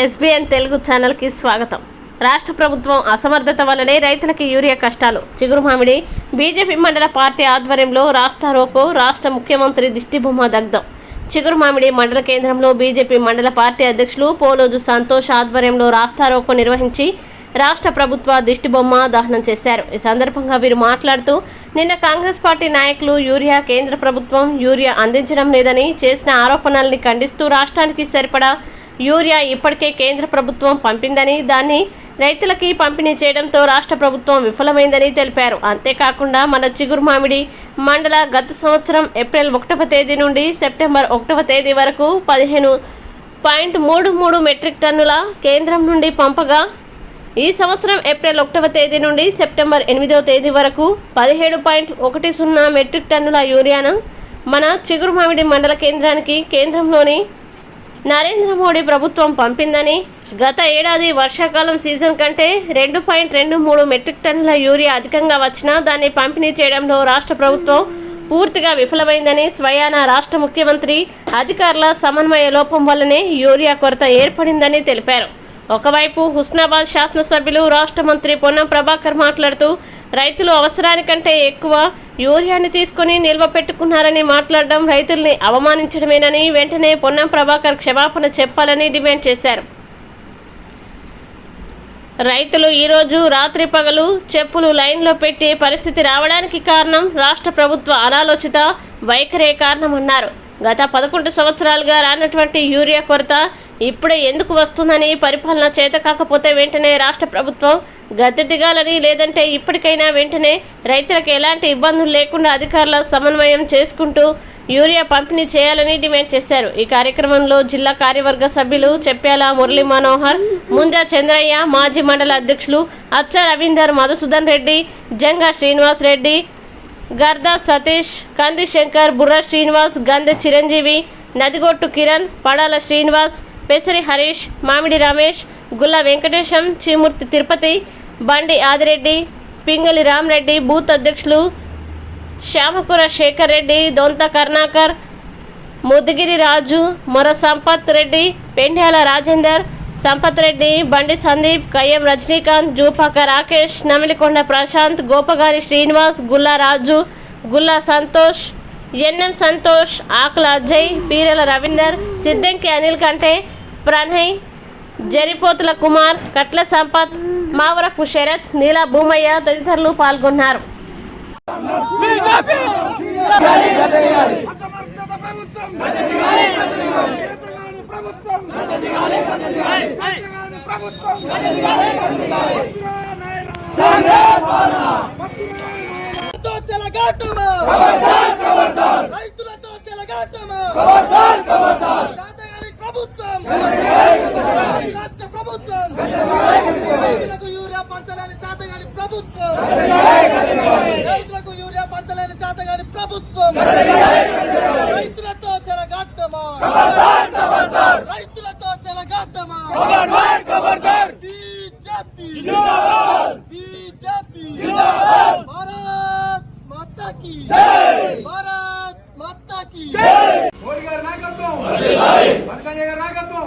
SBN Telugu ఛానల్కి స్వాగతం. రాష్ట్ర ప్రభుత్వం అసమర్థత వల్లనే రైతులకి యూరియా కష్టాలు. చిగురు మామిడి బీజేపీ మండల పార్టీ ఆధ్వర్యంలో రాస్తా రోకో రాష్ట్ర ముఖ్యమంత్రి దిష్టిబొమ్మ దగ్ధం. చిగురు మామిడి మండల కేంద్రంలో బీజేపీ మండల పార్టీ అధ్యక్షులు పోలోజు సంతోష్ ఆధ్వర్యంలో రాస్తారోకో నిర్వహించి రాష్ట్ర ప్రభుత్వ దిష్టిబొమ్మ దహనం చేశారు. ఈ సందర్భంగా వీరు మాట్లాడుతూ నిన్న కాంగ్రెస్ పార్టీ నాయకులు యూరియా కేంద్ర ప్రభుత్వం యూరియా అందించడం లేదని చేసిన ఆరోపణల్ని ఖండిస్తూ రాష్ట్రానికి సరిపడా యూరియా ఇప్పటికే కేంద్ర ప్రభుత్వం పంపిందని దాన్ని రైతులకి పంపిణీ చేయడంతో రాష్ట్ర ప్రభుత్వం విఫలమైందని తెలిపారు. అంతేకాకుండా మన చిగురు మామిడి మండల గత సంవత్సరం ఏప్రిల్ ఒకటవ తేదీ నుండి సెప్టెంబర్ ఒకటవ తేదీ వరకు పదిహేను పాయింట్ మూడు మూడు మెట్రిక్ టన్నుల కేంద్రం నుండి పంపగా ఈ సంవత్సరం ఏప్రిల్ ఒకటవ తేదీ నుండి సెప్టెంబర్ ఎనిమిదవ తేదీ వరకు పదిహేడు పాయింట్ ఒకటి సున్నా మెట్రిక్ టన్నుల యూరియాను మన చిగురు మామిడి మండల కేంద్రానికి కేంద్రంలోని నరేంద్ర మోడీ ప్రభుత్వం పంపిందని గత ఏడాది వర్షాకాలం సీజన్ కంటే రెండు పాయింట్ రెండు మూడు మెట్రిక్ టన్నుల యూరియా అధికంగా వచ్చినా దాన్ని పంపిణీ చేయడంలో రాష్ట్ర ప్రభుత్వం పూర్తిగా విఫలమైందని స్వయాన రాష్ట్ర ముఖ్యమంత్రి అధికారుల సమన్వయ లోపం వల్లనే యూరియా కొరత ఏర్పడిందని తెలిపారు. ఒకవైపు హుస్నాబాద్ శాసనసభ్యులు రాష్ట్ర మంత్రి పొన్నం ప్రభాకర్ మాట్లాడుతూ రైతులు అవసరానికంటే ఎక్కువ యూరియాని తీసుకుని నిల్వ పెట్టుకున్నారని మాట్లాడడం రైతుల్ని అవమానించడమేనని వెంటనే పొన్నం ప్రభాకర్ క్షమాపణ చెప్పాలని డిమాండ్ చేశారు. రైతులు ఈరోజు రాత్రి పగలు చెప్పులు లైన్లో పెట్టే పరిస్థితి రావడానికి కారణం రాష్ట్ర ప్రభుత్వ అనాలోచిత వైఖరే కారణమన్నారు. గత పదకొండు సంవత్సరాలుగా రానటువంటి యూరియా కొరత ఇప్పుడే ఎందుకు వస్తుందని పరిపాలన చేత కాకపోతే వెంటనే రాష్ట్ర ప్రభుత్వం గద్దె దిగాలని లేదంటే ఇప్పటికైనా వెంటనే రైతులకు ఎలాంటి ఇబ్బందులు లేకుండా అధికారుల సమన్వయం చేసుకుంటూ యూరియా పంపిణీ చేయాలని డిమాండ్ చేశారు. ఈ కార్యక్రమంలో జిల్లా కార్యవర్గ సభ్యులు చెప్పేల మురళీ మనోహర్ ముంజా చంద్రయ్య మాజీ మండల అధ్యక్షులు అచ్చ రవీందర్ మధుసూదన్ రెడ్డి జంగా శ్రీనివాస్ రెడ్డి గర్దా సతీష్ కంది శంకర్ బుర్ర శ్రీనివాస్ గంధ చిరంజీవి నదిగొట్టు కిరణ్ పడాల శ్రీనివాస్ పెసరి హరీష్ మామిడి రమేష్ గుల్ల వెంకటేశం చీమూర్తి తిరుపతి బండి ఆదిరెడ్డి పింగళి రామరెడ్డి బూత్ అధ్యక్షులు శ్యామకూర శేఖర్ రెడ్డి దొంత కర్ణాకర్ ముద్దుగిరి రాజు మొర సంపత్ రెడ్డి పెండ్యాల రాజేందర్ సంపత్ రెడ్డి బండి సందీప్ కయ్యం రజనీకాంత్ జూపాక రాకేష్ నమిలికొండ ప్రశాంత్ గోపగారి శ్రీనివాస్ గుల్లా రాజు గుల్లా సంతోష్ ఎన్ఎం సంతోష్ ఆకుల అజయ్ పీరెల రవీందర్ సిద్దంకి అనిల్ కంటే ప్రణయ్ జరిపోతుల కుమార్ కట్ల సంపత్ మావరపు శరత్ నీల భూమయ్య తదితరులు పాల్గొన్నారు. రైతులతో చెలగాటమా రైతులతో చెలగాటమా చేతగాని ప్రభుత్వం ఈ రాష్ట్ర ప్రభుత్వం రైతులకు యూరియా పంచలేని చేతగాని ప్రభుత్వం. రైతులకు యూరియా పంచలేని చేతగాని ప్రభుత్వం. రైతులతో చెలగాటమా రైతులతో చెలగాటమా బీజేపీ. బీజేపీ. భారత్ మాతా కీ భారత్ మాతా కీ మోడీ గారి నాయకత్వం. మనిషంజయ్ గారి. నాయకత్వం.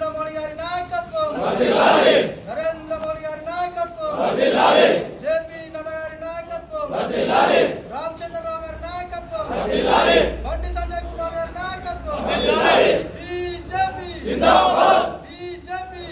నరేంద్ర మోడీ గారి నాయకత్వం నరేంద్ర మోడీ గారి నాయకత్వం జేపీ నడ్డా గారి నాయకత్వం రామచంద్రరావు గారి నాయకత్వం బండి సంజయ్ కుమార్ గారి నాయకత్వం బీజేపీ బీజేపీ